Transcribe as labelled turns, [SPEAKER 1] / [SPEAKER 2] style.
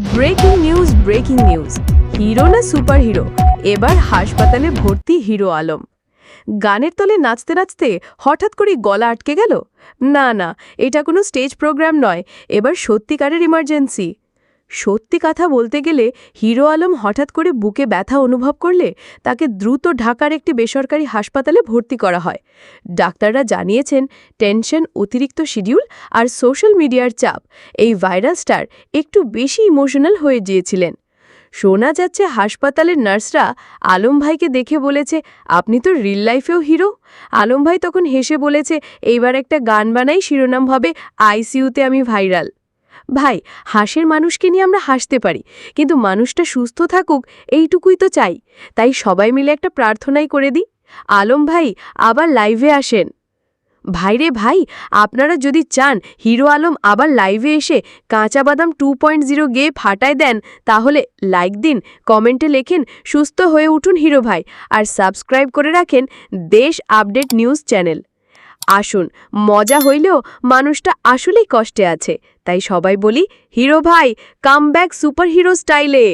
[SPEAKER 1] Breaking news breaking news. Hero না super hero এবার হাসপাতালে ভর্তি হিরো আলম। গানের তলে নাচতে নাচতে হঠাৎ করে গলা আটকে গেল? না না, এটা কোনো স্টেজ প্রোগ্রাম নয়। এবার সত্যিকারের ইমার্জেন্সি। সত্যি কথা বলতে গেলে হিরো আলম হঠাৎ করে বুকে ব্যথা অনুভব করলে তাকে দ্রুত ঢাকার একটি বেসরকারি হাসপাতালে ভর্তি করা হয়। ডাক্তাররা জানিয়েছেন, টেনশন, অতিরিক্ত শিডিউল আর সোশ্যাল মিডিয়ার চাপ এই ভাইরাসটার একটু বেশি ইমোশনাল হয়ে গিয়েছিলেন। শোনা যাচ্ছে হাসপাতালের নার্সরা আলম ভাইকে দেখে বলেছে, আপনি তো রিল লাইফেও হিরো। আলম ভাই তখন হেসে বলেছে, এইবার একটা গান বানাই, শিরোনাম হবে, আইসিইউতে আমি ভাইরাল। ভাই, হাসির মানুষকে নিয়ে আমরা হাসতে পারি, কিন্তু মানুষটা সুস্থ থাকুক, এইটুকুই তো চাই। তাই সবাই মিলে একটা প্রার্থনাই করে দিই। আলম ভাই, আবার লাইভে আসেন। ভাইরে ভাই, আপনারা যদি চান, হিরো আলম আবার লাইভে এসে কাঁচা বাদাম টু পয়েন্ট জিরো গেয়ে ফাটায় দেন, তাহলে লাইক দিন কমেন্টে লেখেন, সুস্থ হয়ে উঠুন হিরো ভাই, আর সাবস্ক্রাইব করে রাখেন দেশ আপডেট নিউজ চ্যানেল আসুন, মজা হইলেও মানুষটা আসলেই কষ্টে আছে। তাই সবাই বলি, হিরো ভাই কাম ব্যাক সুপার হিরো স্টাইলে